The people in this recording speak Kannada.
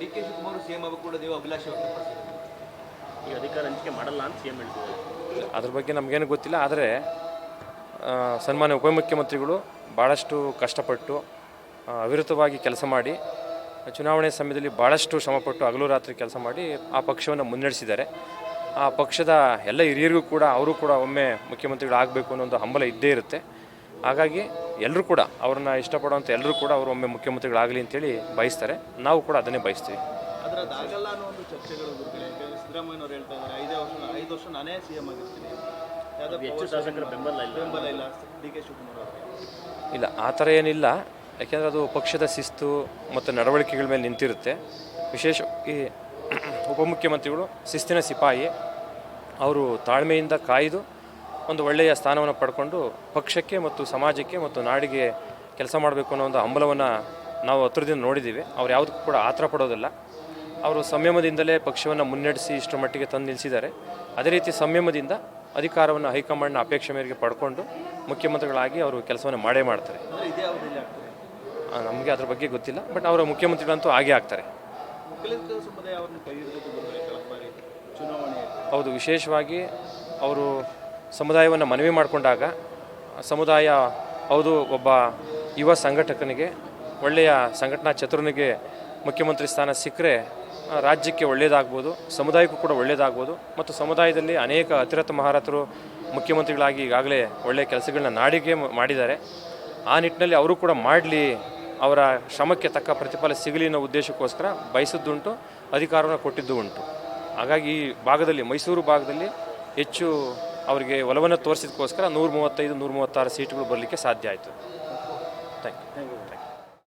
ಡಿ ಕೆ ಶಿವಕುಮಾರ್ ಸಿಎಂ ಆಗ ಕೂಡ ನೀವು ಅಭಿಲಾಷೆ ವ್ಯಕ್ತಪಡಿಸಿದ್ದೀರಿ? ಈಗ ಅಧಿಕಾರ ಹಂಚಿಕೆ ಮಾಡಲ್ಲ ಅಂತ ಸಿಎಂ ಹೇಳ್ತಿದ್ದಾರೆ. ಅದ್ರ ಬಗ್ಗೆ ನಮಗೇನು ಗೊತ್ತಿಲ್ಲ ಆದರೆ ಸನ್ಮಾನ್ಯ ಉಪಮುಖ್ಯಮಂತ್ರಿಗಳು ಭಾಳಷ್ಟು ಕಷ್ಟಪಟ್ಟು ಆ, ಅವಿರತವಾಗಿ ಕೆಲಸ ಮಾಡಿ ಚುನಾವಣೆ ಸಮಯದಲ್ಲಿ ಭಾಳಷ್ಟು ಶ್ರಮಪಟ್ಟು ಹಗಲು ರಾತ್ರಿ ಕೆಲಸ ಮಾಡಿ ಆ ಪಕ್ಷವನ್ನು ಮುನ್ನಡೆಸಿದ್ದಾರೆ. ಆ ಪಕ್ಷದ ಎಲ್ಲ ಹಿರಿಯರಿಗೂ ಕೂಡ ಅವರು ಕೂಡ ಒಮ್ಮೆ ಮುಖ್ಯಮಂತ್ರಿಗಳಾಗಬೇಕು ಅನ್ನೋ ಒಂದು ಹಂಬಲ ಇದ್ದೇ ಇರುತ್ತೆ. ಹಾಗಾಗಿ ಎಲ್ಲರೂ ಕೂಡ ಅವ್ರನ್ನ ಇಷ್ಟಪಡುವಂಥ ಎಲ್ಲರೂ ಕೂಡ ಅವರು ಒಮ್ಮೆ ಮುಖ್ಯಮಂತ್ರಿಗಳಾಗಲಿ ಅಂತೇಳಿ ಬಯಸ್ತಾರೆ. ನಾವು ಕೂಡ ಅದನ್ನೇ ಬಯಸ್ತೀವಿ. ಇಲ್ಲ ಆ ಥರ ಏನಿಲ್ಲ. ಯಾಕೆಂದರೆ ಅದು ಪಕ್ಷದ ಶಿಸ್ತು ಮತ್ತು ನಡವಳಿಕೆಗಳ ಮೇಲೆ ನಿಂತಿರುತ್ತೆ. ವಿಶೇಷ ಈ ಉಪಮುಖ್ಯಮಂತ್ರಿಗಳು ಶಿಸ್ತಿನ ಸಿಪಾಯಿ. ಅವರು ತಾಳ್ಮೆಯಿಂದ ಕಾಯ್ದು ಒಂದು ಒಳ್ಳೆಯ ಸ್ಥಾನವನ್ನು ಪಡ್ಕೊಂಡು ಪಕ್ಷಕ್ಕೆ ಮತ್ತು ಸಮಾಜಕ್ಕೆ ಮತ್ತು ನಾಡಿಗೆ ಕೆಲಸ ಮಾಡಬೇಕು ಅನ್ನೋ ಒಂದು ಹಂಬಲವನ್ನು ನಾವು ಹತ್ರದಿಂದ ನೋಡಿದ್ದೀವಿ. ಅವ್ರು ಯಾವುದಕ್ಕೂ ಕೂಡ ಆತರ ಪಡೋದಿಲ್ಲ. ಅವರು ಸಂಯಮದಿಂದಲೇ ಪಕ್ಷವನ್ನು ಮುನ್ನಡೆಸಿ ಇಷ್ಟರ ಮಟ್ಟಿಗೆ ತಂದು ನಿಲ್ಲಿಸಿದ್ದಾರೆ ಅದೇ ರೀತಿ ಸಂಯಮದಿಂದ ಅಧಿಕಾರವನ್ನು ಹೈಕಮಾಂಡ್ನ ಅಪೇಕ್ಷೆ ಮೇರೆಗೆ ಪಡ್ಕೊಂಡು ಮುಖ್ಯಮಂತ್ರಿಗಳಾಗಿ ಅವರು ಕೆಲಸವನ್ನು ಮಾಡೇ ಮಾಡ್ತಾರೆ. ನಮಗೆ ಅದ್ರ ಬಗ್ಗೆ ಗೊತ್ತಿಲ್ಲ ಬಟ್ ಅವರ ಮುಖ್ಯಮಂತ್ರಿಗಳಂತೂ ಆಗೇ ಆಗ್ತಾರೆ. ಹೌದು ವಿಶೇಷವಾಗಿ ಅವರು ಸಮುದಾಯವನ್ನು ಮನವಿ ಮಾಡಿಕೊಂಡಾಗ ಸಮುದಾಯ ಹೌದು, ಒಬ್ಬ ಯುವ ಸಂಘಟಕನಿಗೆ, ಒಳ್ಳೆಯ ಸಂಘಟನಾ ಚತುರನಿಗೆ ಮುಖ್ಯಮಂತ್ರಿ ಸ್ಥಾನ ಸಿಕ್ಕರೆ ರಾಜ್ಯಕ್ಕೆ ಒಳ್ಳೆಯದಾಗ್ಬೋದು ಸಮುದಾಯಕ್ಕೂ ಕೂಡ ಒಳ್ಳೆಯದಾಗ್ಬೋದು ಮತ್ತು ಸಮುದಾಯದಲ್ಲಿ ಅನೇಕ ಅತಿರಥ ಮಹಾರಥರು, ಮುಖ್ಯಮಂತ್ರಿಗಳಾಗಿ ಈಗಾಗಲೇ ಒಳ್ಳೆಯ ಕೆಲಸಗಳನ್ನ ನಾಡಿಗೆ ಮಾಡಿದ್ದಾರೆ. ಆ ನಿಟ್ಟಿನಲ್ಲಿ ಅವರು ಕೂಡ ಮಾಡಲಿ, ಅವರ ಶ್ರಮಕ್ಕೆ ತಕ್ಕ ಪ್ರತಿಫಲ ಸಿಗಲಿ ಅನ್ನೋ ಉದ್ದೇಶಕ್ಕೋಸ್ಕರ ಬಯಸಿದ್ದುಂಟು, ಅಧಿಕಾರವನ್ನು ಕೊಟ್ಟಿದ್ದು ಉಂಟು ಹಾಗಾಗಿ ಈ ಭಾಗದಲ್ಲಿ, ಮೈಸೂರು ಭಾಗದಲ್ಲಿ ಹೆಚ್ಚು ಅವರಿಗೆ ಒಲವನ್ನು ತೋರಿಸಿದಕ್ಕೋಸ್ಕರ ನೂರ ಮೂವತ್ತೈದು ನೂರ ಮೂವತ್ತಾರು ಸೀಟುಗಳು ಬರಲಿಕ್ಕೆ ಸಾಧ್ಯ ಆಯಿತು. Thank you